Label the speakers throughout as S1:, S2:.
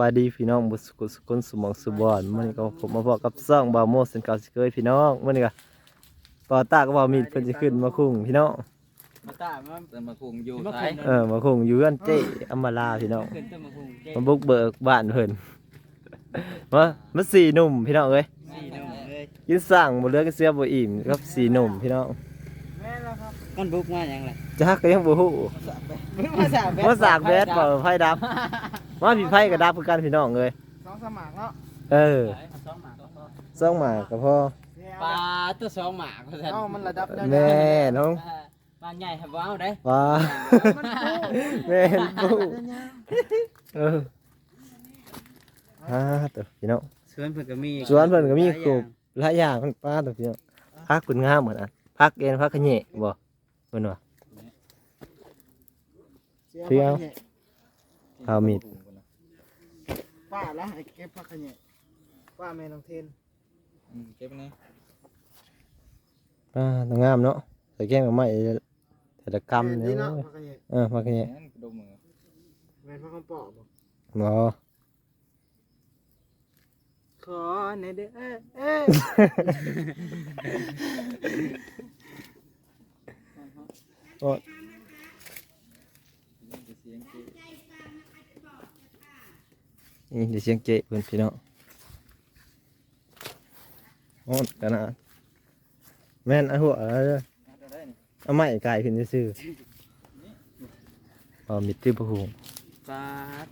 S1: บายดีพี่น้องบุสกุลสกุลสมองสุบอนมันก็ผมมาบอกกับซ่องบาวโมสันเก่าสิเคยพี่น้องมันก็ปอตาก็บ่าวมีดเพิ่นสิขึ้นมาคุ้งพี่น้อง
S2: มาตามาเติมมาคุงอยู่
S3: มา
S2: ซ้าย
S3: คุง
S1: เออมาคุ้งอยู่กันเจ้อำมาลาพี่น้อง
S3: ขึ้นต้นมะฮุงเจ๊
S1: มาบุกเบิกบ้านเพิ่นมามาสี่หนุ่มพี่น้องเอ้ย
S3: สี่หนุ่มเลย
S1: กินสั่งบ่เหลือก็เสียบ่อิ่มครับสี่หนุ่มพี่น้อง
S3: มันบุกมาอย่างไร
S1: จักก็ยังบ่ฮู้
S3: มาสากแบ
S1: มาสากแบดเปล่าไฟดับ มาพี่ไฟก็ดับคือกันพี่น้องเอ้ย
S4: สองสมัครเนาะ
S1: เออ
S3: สองหมาก
S1: ซ่องหมาก็พอ
S3: ปลาตัวสองหมากเขาสั่น
S4: เอ้ามันระดับเดียว
S1: แม่น้อง
S3: ปลาใหญ่ครับว้าวได้
S1: ว้าแม่นปูเอออ่าตัวพี่น้อง
S3: สวนเพิ่นก็มี
S1: สวนเพิ่นก็มีครบหลายอย่างของป้าตัวพี่น้องพักคุณงามเหมือนอะพักเอ็นพักขะแหน่บ่เพิ่นว่าเที่ยวเอามีด
S4: ป้าแล้วให้เก็บผักขะแหน่ป้าแม่น้องเทน
S2: อืมเก็บนี่
S1: ป้าต้องงามเนาะใส่แก้มกับไม้แต่ละกรรม
S4: แม่
S1: เนี่ย
S4: เนาะผักขะแหน่
S1: เออพักขะแหน่
S2: นั่นกระดมมือ
S4: แม่นผักคำปอกบ่
S1: บ่
S4: ขอในเด้อเอ้ยเอ้ย
S2: เสียงเจ๊
S1: นี่เดี๋ยวเสียงเจ๊เพิ่นพี่น้องโอ้กันนะแม่นเอาหัวเอาเด้อ
S2: เอาได้นี่
S1: เอาไม้ไก่ขึ้นซื่อๆเอามิดที่ประหู
S3: ปลา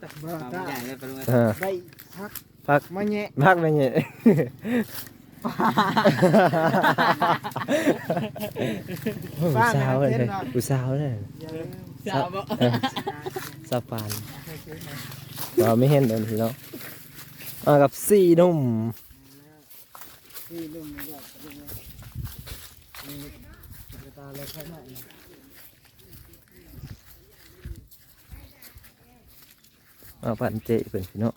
S3: ตัวปลาใหญ่เลยปลาลุง
S1: เออ
S4: ได้ผัก
S1: พัก
S4: มาแหน่
S1: พักไปเนี่ยผู้สาวเลยผู้สาวเลย
S4: อย่าลืม
S3: สาวบ่
S1: เออสาวปาน เราไม่เห็นเดินทีเนาะมากับสี่หนุ่ม
S4: ที่ลืมไม่ได้ลืมไม่ได้นี่ตาเลยแค่ไหน
S1: มาปันเจ๊เป็นพี่เนาะ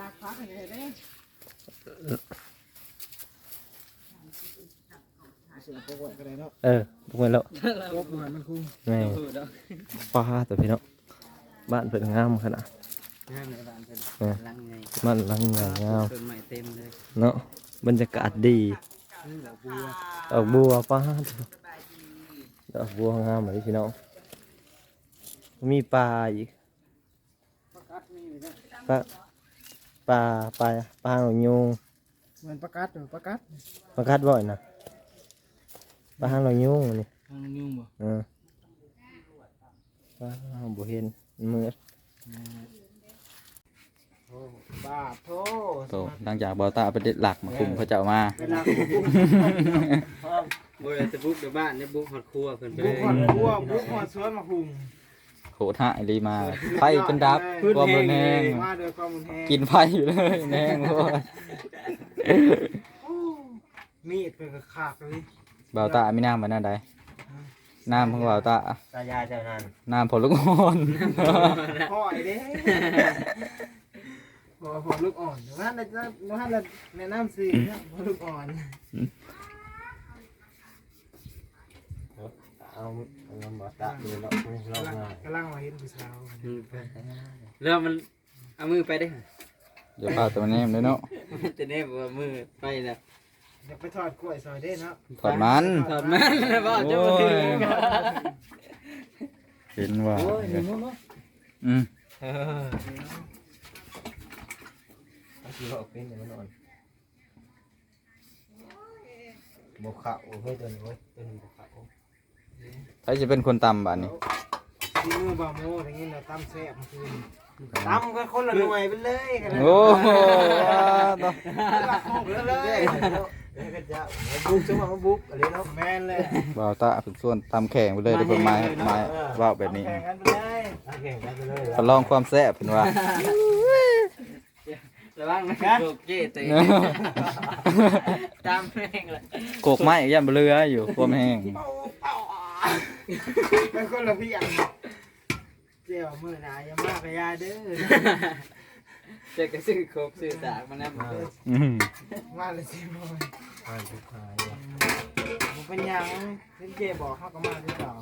S4: ลากผักขะแหน่เด้เสียงโปรยก็ได้เนาะ
S1: เออพวกมันแล้ว
S4: โปรยมันคุ้ม
S1: แม่ฟ้าตัวพี่เนาะบ้านเป็นงามขนาด
S3: งามในบ้านเพิ่น
S1: เออ
S3: ลังไง
S1: มันหลังใหญ่งาม
S3: ต้นไม้เต็มเลย
S1: เนาะบรรยากาศดี
S3: นี่ดอกบัว
S1: ดอกบัวป้าดอกบัวงามเลยพี่น้องมีปลาอีก
S4: ประกัดนี่เลยนะ
S1: ปลาปลาปลาปลาหางยุง
S4: เหมือนประกัดเหมือนประกัด
S1: ปลาคัดบ่อยนะปลาหางยุงนี่
S3: ทางยุ่งบ่
S1: เออปลาบ่เห็น มืด
S4: โอ้บาโท
S2: โตหลังจากบอตาไปเด็ดหลักมาคุมเขาเจ้ามา
S4: เวลาบุก
S3: บ่ได้จะบุกเดี๋ยวบ้านได้บุกฮอดครัวเพิ่นไป
S4: บุ
S3: เล
S4: ก
S3: ย
S4: หอดบัวบุกหอดสวนมาคุง
S2: โหดหายลีมาไฟเป็นดับ
S4: พื้น
S2: ความ
S4: แห้
S2: รุ
S4: ง
S2: นแรง
S4: มาโดยความรุนแรง
S2: กินไฟอยู่เลยแรงโคตร
S4: มีดเป็นกระขากเลย
S2: บอตาไม่น้ำมันนั่นใด น้ำของบอตา
S1: ตายาเจ้านั้น
S2: น้ำผลลูกอ่อน
S4: พ่อยเด้พอพอลูกอ่อนนั่นเลยนั่นเลยแนะนำสิเนี่ยพอลูกอ่อน
S1: เอาเอาน้ำบ่ตะดูแล้วเราง่าย
S4: กำลังมาเห็นผู้สาว
S3: อืมไปแล้วมันเอามือไปได้อ
S2: เดี๋ยวพาตัวนี้เลยเนาะ
S3: แต่แน่บ่ว่ามือไปแล้ว
S4: เดี๋ยวไปทอดกล้วยซอยเด้เนาะ
S2: ถอดมัน
S3: ถอดมันแล้วบ่จะบ่ถึง
S2: เห็นว่า
S3: โอ้ยนี่บ่
S2: อืม
S3: เออ
S1: เอาสิเอาเป็นอย่างนั้นนอนบ่ขาวเฮ้ยตัวนี้เว้ยตัวนี้บ่ขาว
S2: ใครจะเป็นคนตำบ้านนี้
S4: ที่มือบาโมอย่างนี้เราตั้มแซ่บคืนตั้มกันคนละหน่วยไปเลยกัน
S2: โอ้โห
S4: ละโคกเลย เฮ้ยกันจะบุกจังหวะมาบุกอะไรเนาะแม่นเลย
S2: บอตาฝึกส่วนตำแข่งไปเลยเด้วยเพิ่นไม้ไม้ว่าวแบบนี้
S4: แข่งกันไปเลย
S1: แข่งกันไปเลย
S2: ทดลองความแซ่บเป็นว่า
S3: ระวังนะโกเก้เตะตามแม่งเลย
S2: โกกไม้ย่ำเรืออยู่ความแห้ง
S4: เป็นคนละพี่อันเจ้ามือหนาอย่ามากระยาเด้อ
S3: เจ๊ก็ซื้อโคกซื้อสากมานํ
S2: อืม
S4: มาเลยสิบอย
S1: อ่านทุกทาย
S4: ผมเป็นหยังเล่นเจบอกเขาก็มาด้วยเปล่า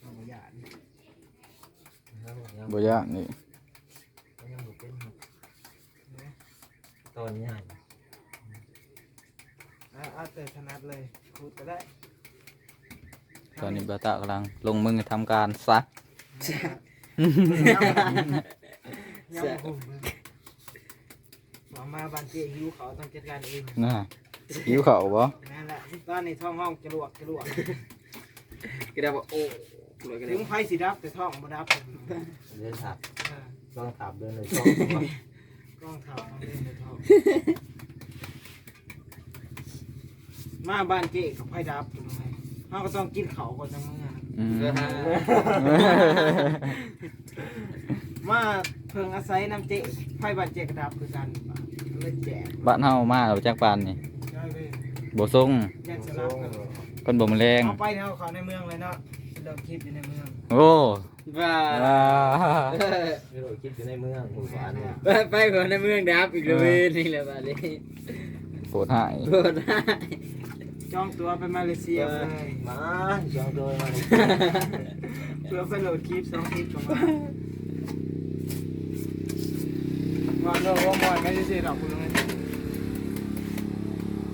S4: เอาบ่หยาด
S1: เบ่
S2: ยากนี่
S1: ยังบ่เป็นครับตอนใหญ่
S4: อะเอาแต่ถนัดเลยขูดก็ได้
S2: ตอนนี้บาตากำลังลงมือทำการซะ
S4: ยังบ่คุ้มเลยหมอมาบานเจหิวเขาต้องจัดการเอง
S2: น่ะหิวเขาบ่
S4: นั่นแหละตอนนี้ท้องห้องจรวกจรวก
S3: ก็ได้ว่าโอ้รวยกันเล
S4: ถึ
S3: ย
S4: งไฟสีดับแต่ท้องบ่ดับ
S1: เดินถับ
S4: อ่า
S1: ลองถับเดินเลยช่อง
S4: กล้องถ่ายมาเล่นในท้องมาบ้านเจ๊กับไฟดับอยู่ตรงไหนเราก็ต้องกินเขาวก่อนจังมื้อนะ
S2: อืม
S3: เออฮะ
S4: มาเพิ่งอาศัยน้ำเจ๊ไฟบ้านเจ๊กระดับคือกันเลยแจก
S2: บ้านเฮามาแล้วจักปานนี่
S4: ได้เลย
S2: บ่ส่ง
S4: แจกสลับกัน
S2: เพิ่นบ่มาแรง
S4: เอาไปเท่าเขาในเมืองเลยเนาะเดินคลิปอยู่ในเมือง
S2: โอ้
S3: ว่า
S2: อ่า
S1: ไม่รู้คิดอยู่ในเมืองหมู่บ้านเนี่ย
S3: ไปไปก่อนในเมืองดับอีกเลยนี่แหละบ้านนี้
S2: โปรดหาย
S3: โคตรได้
S4: จองตัวไปมาเลเซียเลย
S1: มาช่องโดยมาเลย
S4: เพื่อไปโหลดคลิปสองคลิปของมา ว่าโลว่ามอยไม่ได้สิดอกคุณลุง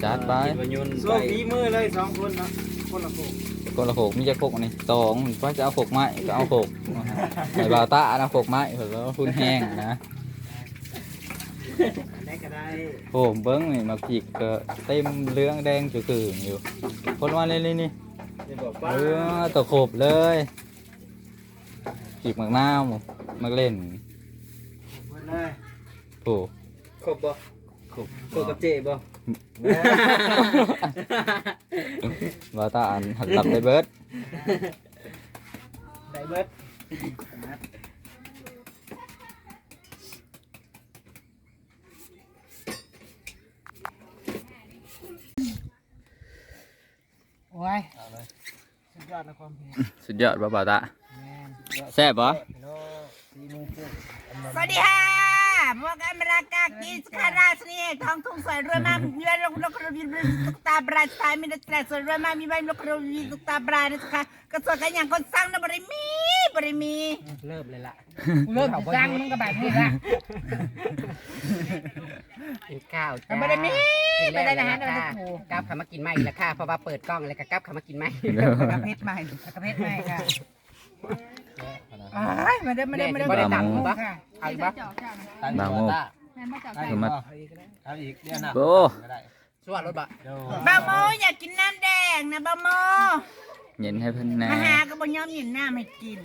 S2: จัดไป
S3: คิว่ายุ่น
S4: โซ
S3: ไป
S4: ฟีมือเลยสองคนเนาะคนละโก
S2: คนละโขกมีจักโขกอันนี้สองว่าจะเอาโขกไม้ก็เอาโขกไอ้บาวตาเอาโขกไม้เพิ่นว่าคุณแห้งนะ
S4: ได้ก็ได้
S2: โอ้เบิ้งนี่มาจิกก็เต็มเรื่องแดงจุกึ่งอยู่คนว่าเลยนี่นี่
S1: จะบอกว่า
S2: เออตะขบเลยจิกหมักน้าวมักเล่น
S4: หมดเลย
S2: โอ้
S3: ครบบ่ครบครบกับเจ๊บ่
S2: บาตาอันหัดหลับไปเบิด
S4: ได้เบิดโอ้ยสุดยอดนะความเพียร
S2: สุดยอดบ่บาตา
S4: แม่น
S2: แซ่บบ่
S4: สีมือเพื่อน
S5: สวัสดีค่ะ พวกอเมริกากินคาราสนี่ท้องทุ่งสวยรวยมากมีใบลกลกรวีตุกตาบราสายมีนักแสดงสวยรวยมากมีใบลกรวีตุกตาบรานะคะกระทรวงการอย่างคนสร้างนะบริมีบริมี
S3: เริ่มเลยล่ะ
S5: เริ่มสร้างมันก็แบบนี้ละ
S6: กินข้าว
S5: แต่บริมี
S6: กิน
S5: ไม่
S6: แล้ว
S5: ได้นะ
S6: นะ
S5: ฮะ
S6: กับขามากินใหม่ละค่ะเพราะว่าเปิดกล้องเลยก็กลับขามากินใหม่
S5: กระเพชรใหม่กระเพชรใหม่ค่ะ อ้ายมาเด้อมาเด้อมาเด้อ
S6: บ่ได้ตำ
S5: มา
S6: บ่
S5: ค่ะ
S6: เอาอีกบ่
S2: บางโมคือมา
S3: เอาอีกเดี๋ยวหนัก
S2: โอ้
S6: สวัสดีรถบ่
S5: บาโมอยากกินน้ำแดงนะบาโม
S2: เย็นให้เพิ่นแหน่
S5: มาหาก็บ่ยอมหยินน้ำให้กิน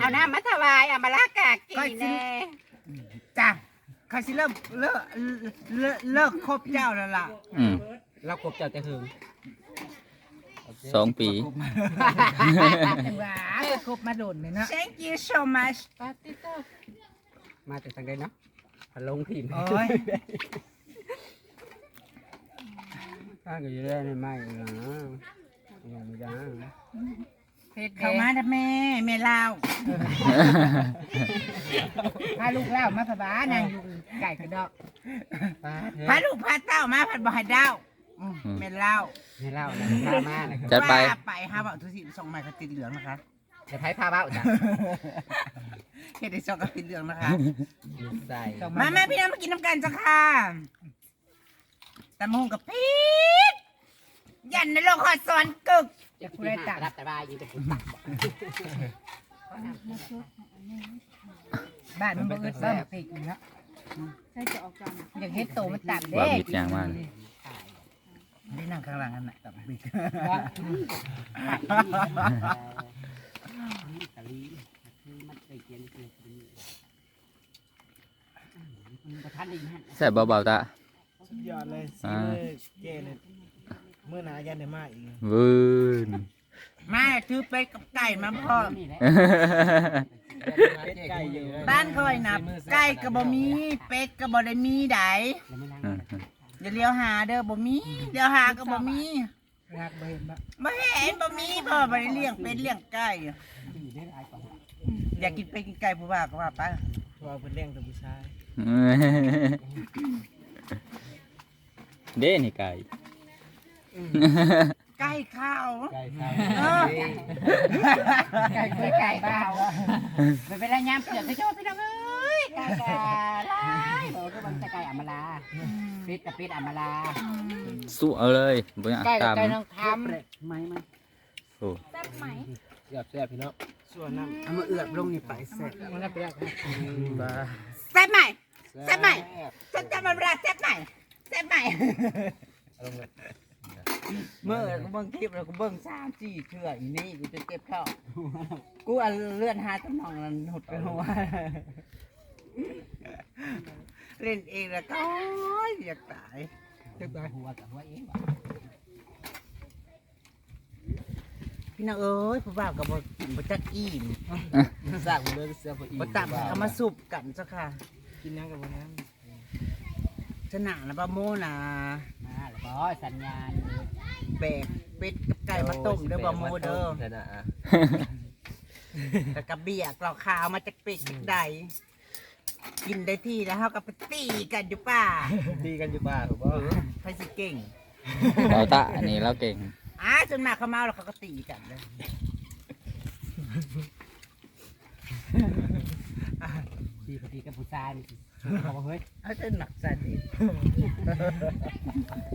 S6: เอาน้ำมาถวายเอามาลากากินแน่
S5: จ้ะเขาสิเลิกเลิกเลิกเลิกคบเจ้าแล้วล่ะ
S2: อืม
S6: เราครบเจ้าจะหึง
S2: สองปี
S5: ว้าคบมาโดนเลยเนาะ Thank you so much
S6: มาจากทางใดเนาะพะลงทีม
S5: โอ้ย
S6: ข้าก็อยู่ได้ในไม้นะยังไม่ได้
S5: เข้ามาทำแม่แม่เล่าพาลูกเล่ามาพะบ้านางอยู่ไก่กระดอก พาลูกพาเต้ามาพัดบ่ให้เด้า อืมแม่เล่า
S6: ให้เล่านะพามานะครับ
S2: จัดไป
S5: ว่าไปหาเบาทุสิส่งไม้กระติดเหลืองนะคะ
S6: จะไผพาเบ้าจ้ะ
S5: เฮ็ดได้ส่งกระติดเหลืองนะคะ
S6: ใส่
S5: มาแม่พี่น้องมากินน้ำกันจ้ะค่ะตำมงกับพีดยันในโลกหอดสอนกึก
S6: จะคุยตักรับแต่ว่ายิงเป็นคนตัก
S5: บ้านมันบ่อึดบ้านพริกนี่เนาะอยากเฮ็ดโตมันตัดเด้
S2: ว่ามิดอย่างมาก
S5: ได้นั่งข้างหลังนั่นน่ะตัดพริก
S6: ตะลีคือมันเคยเขียนคือมันประทันดีฮะ
S2: แซ่บบ่บาวตา
S4: สุดยอดเลยสี
S2: อ่า
S4: มือเจ๊เนี่ยมือหนายันได้มากอีก
S2: วืน
S5: มาถือเป็ดกับไก่มาพร้อม
S6: นี่แหละ
S4: เป็ดไก่อยู่
S5: บ้านค่อยนะไก่ก็บ่มีเป็ดก็บ่ได้มีได
S6: แล้วไม่นั่ง
S2: อืม
S5: อย่าเลี้ยวหาเด้อบ่มีเลี้ยวหาก็บ่มี
S4: รักบ่เห็นปะ
S5: บ่เห็นบ่มีพ่อบ่ได้เลี้ยงเป็ดเลี้ยงไก่
S6: อยู่ได้หลายกว่า
S5: อยากกินเป็ดกินไก่ผู้ว่าก็ว่าไป
S4: ว่าเป็นเลี้ยงแต่ผู้ชาย
S2: เด้นี่ไก่
S3: ไก่ข้าว
S6: ไก่ข้าว
S3: เออ
S6: ไก่ไก่ไก่บ้า
S3: ไม่เป็นไรยามเปลือกให้โชว์พี่น้องเอ้ยไก่กาลายโอ้ก็มันจะไก่อำมาลาปิดกับปิดอำมาลา
S2: สู้เอาเลยบ่อยาก
S3: ไก่กับ
S2: ตาม
S3: ไก่น้องท
S6: ไม่ไม่
S2: โอ้
S1: แซ่บแซ่บพี่น้อง
S6: ส่วนน้ำเอามาเอือบลงนี่ไปเสร็จ
S5: มันน่าเปรี้ยวครับ
S3: แซ่บใหม่แซ่บใหม่แซ่บจำมันราแซ่บใหม่แซ่บใหม่
S5: เมื่อกูเบิ่งคลิปแล้วกูเบิ่งสามสี่เทื่ออีนี่กูจะเจ็บเข้ากูอันเลื่อนหาสมองนั้นหดไปหัว เล่นเองล้วก็อยากตายอยากตาย
S6: หัวกับหัวเอง
S5: พี่น้องเอ้ยผู้บ่าวกับบ่กินบ่จักอิ่ม
S6: สร้างเรื่องเสื้อผ้าอี
S5: บ่ตับเอามาสูบกันเจ้าค่ะ
S6: กินยังกับวันนั้น
S5: ชนะนะบ่โมนะ
S6: มาแล้วบอสัญญาณ
S5: แบกเป็ดกับไก่มาต้มเด้อบ่โมเด้อ
S1: ชนะอะ
S5: แล้วก็เบียร์กรอกขาวมาจากเป็ดจากใด กินได้ที่แล้วเฮาก็ไปตีกันอยู่ป่า
S1: ดีกันอยู่บ้านถูกป่ะ
S5: ไผสิเก่ง
S2: เบาตาอันนี้เราเก่ง
S5: อ้าจนมากเขาเมาแล้วเขาก็ตีกันเลย
S6: ตีพอดีกับผู้ชายนี่บอกว่าเฮ้ย
S5: เขาจะหนักใจดี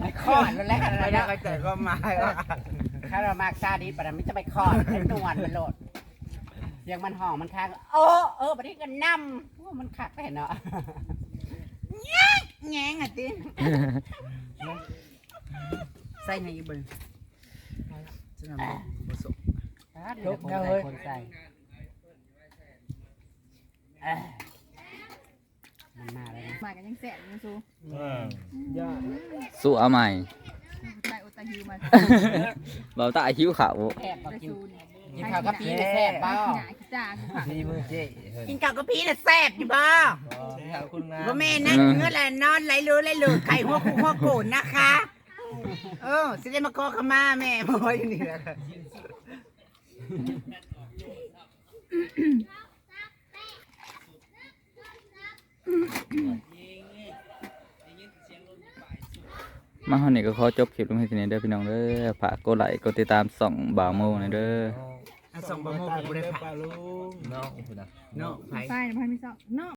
S6: ไอ้คอดแล้วแหละ
S5: ไม่ได้เข้าใจก็มาว่า
S6: ถ้าเรามากซาดีปะไม่จะไปคอดให้นวลมันโหลดเสียงมันห่องมันค้างโอ้เออบัดนี้ก็นำว่ามันขัดไปเนาะ
S5: แงงอะติใส่ในอีเบิ่งจะนำบ่สุก
S6: ลุกเลยคนใส่เอ้ยมันมาแล้วนะ
S7: มากันยังแสบยังซู
S2: สู้เอาใหม่
S7: ใจอุตาฮิวมา
S2: เบาตาหิวขาว
S6: แซ่บ
S7: ไป
S6: ปะกิน
S7: ซูเนี่ย
S6: กินข้าวกับปีนี่แซ่บเปล่า
S7: หงายจ้าคือผัก
S1: ดีมือเจ๊เฮ้ย
S5: กินกับกะพีน่ะแซ่บอยู่บ่
S1: ขอบคุณนะ
S5: บ่แม่นั่งเนื้อแหละนอนไหลรูไหลรูไข่หัวคู่หัวโกนนะคะ เออสิได้มาขอขมาแม่บ่อยู่นี่แหละค่ะ
S2: มาเฮานี่ก็ขอจบคลิปลงให้ทีนี้เด้อพี่น้องเด้อฝากกดไลค์กดติดตามส่องบ่าวโมหน่อยเด้อ
S5: อะ ส่งบ่โมกบ่ได้ผ่า
S1: น้องคุณนะ
S5: เนาะไผ
S7: ใช่นะพันไม่ชอบเนาะ